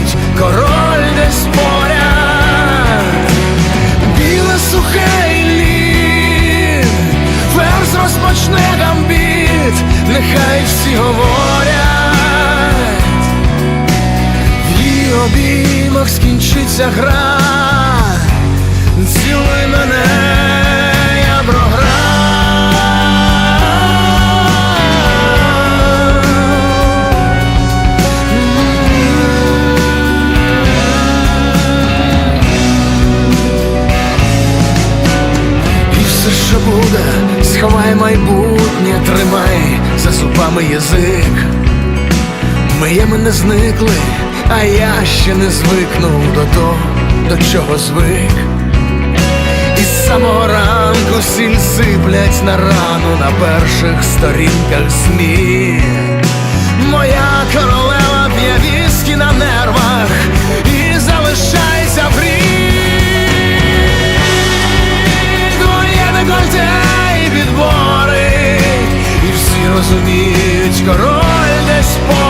розуміють, король десь поряд, біле сухе і лід, ферзь розпочне гамбіт, нехай всі говорять, в її обіймах скінчиться гра, буде, сховай майбутнє, тримай за зубами язик. Миємо не зникли, а я ще не звикнув до того, до чого звик. І самого ранку сіль сиплять на рану на перших сторінках ЗМІ. Моя королева розуміють, король десь по.